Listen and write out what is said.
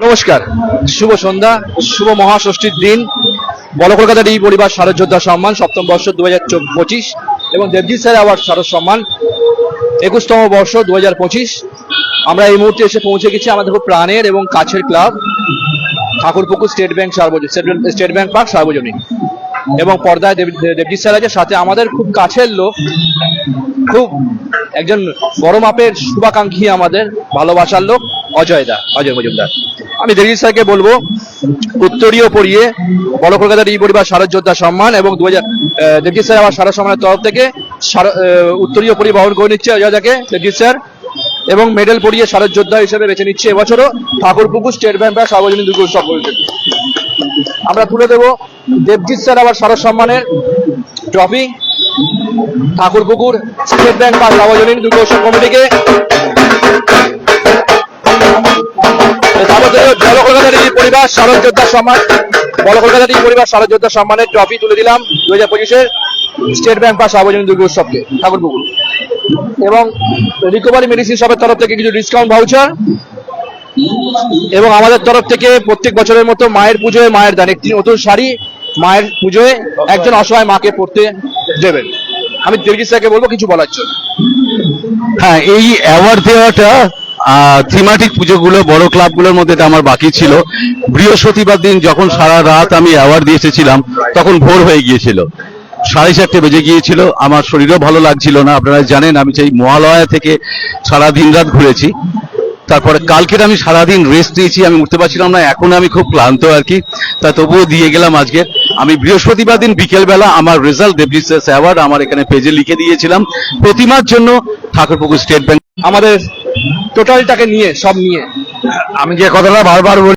নমস্কার, শুভ সন্ধ্যা, শুভ মহাষষ্ঠীর দিন। বড় কলকাতার এই পরিবার শারদযোদ্ধা সম্মান, সপ্তম বর্ষ দু হাজার পঁচিশ এবং দেবজিৎ স্যার অ্যাওয়ার্ড শারদ সম্মান, একুশতম বর্ষ দু হাজার পঁচিশ। আমরা এই মুহূর্তে এসে পৌঁছে গেছি আমাদের খুব প্রাণের এবং কাছের ক্লাব, ঠাকুরপুকুর স্টেট ব্যাংক সার্বজনীন, স্টেট ব্যাংক পার্ক সার্বজনীন। এবং পর্দায় দেব- দেবজিৎ স্যার আছে, সাথে আমাদের খুব কাছের লোক। খুব একজন বড় মাপের শুভাকাঙ্ক্ষী আমাদের, ভালোবাসার লোক, অজয় দা, অজয় মজুমদার। আমি দেবজিৎ স্যারকে বলব, উত্তরীয় পড়িয়ে বড় কলকাতার এই পরিবার শারদ যোদ্ধা সম্মান এবং দু হাজার দেবজিৎ স্যার আমার শারদ সম্মানের তরফ থেকে উত্তরীয় পরি বহন করে নিচ্ছে অজয় দাকে, দেবজিৎ স্যার, এবং মেডেল পড়িয়ে শারদ যোদ্ধা হিসেবে বেছে নিচ্ছে এবছরও ঠাকুরপুকুর, স্টেট ব্যাংক সার্বজনীন দুর্গ উৎসব আমরা তুলে দেব দেবজিৎ স্যার আবার শারদ সম্মানের ট্রফি, ঠাকুরপুকুর স্টেট ব্যাংক বা সার্বজনীন দুর্গ উৎসব কমিটিকে। পরিবার যোদ্ধা সম্মান বড় পরিবার যোদ্ধা সম্মানের ট্রফি তুলে দিলাম দু হাজার পঁচিশের স্টেট ব্যাংক বা সার্বজনীন দুর্গ উৎসবকে, ঠাকুরপুকুর। এবং রিকভারি মেডিসিন শপের তরফ থেকে কিছু ডিসকাউন্ট ভাউচার এবং আমাদের তরফ থেকে প্রত্যেক বছরের মতো মায়ের পুজোয় মায়ের দান একটি নতুন শাড়ি মায়ের পুজোয় একজন অসহায় মাকে পড়তে দেবেন। আমি দেবজিৎ স্যারকে বলব কিছু বলার জন্য। হ্যাঁ এই অ্যাওয়ার্ড দেওয়াটা থিমাটিক পুজোগুলো, বড় ক্লাবগুলোর মধ্যে এটা আমার বাকি ছিল। বৃহস্পতিবার দিন যখন সারা রাত আমি অ্যাওয়ার্ড দিয়ে এসেছিলাম, তখন ভোর হয়ে গিয়েছিল। সাড়ে চারটে বেজে গিয়েছিল, আমার শরীরও ভালো লাগছিল না। আপনারা জানেন, আমি সেই মহালয়া থেকে সারা দিন রাত ঘুরেছি। তারপরে কালকে আমি সারাদিন রেস্ট নিয়েছি আমি উঠতে পারছিলাম না এখন আমি খুব ক্লান্ত আর কি। তা তবুও দিয়ে গেলাম আজকে। আমি বৃহস্পতিবার দিন বিকেলবেলা আমার রেজাল্ট ডেভিস অ্যাওয়ার্ড আমার এখানে পেজে লিখে দিয়েছিলাম। প্রতিমার জন্য ঠাকুরপুকুর স্টেট ব্যাংক আমাদের টোটালটাকে নিয়ে সব নিয়ে। আমি যে কথাটা বারবার বলি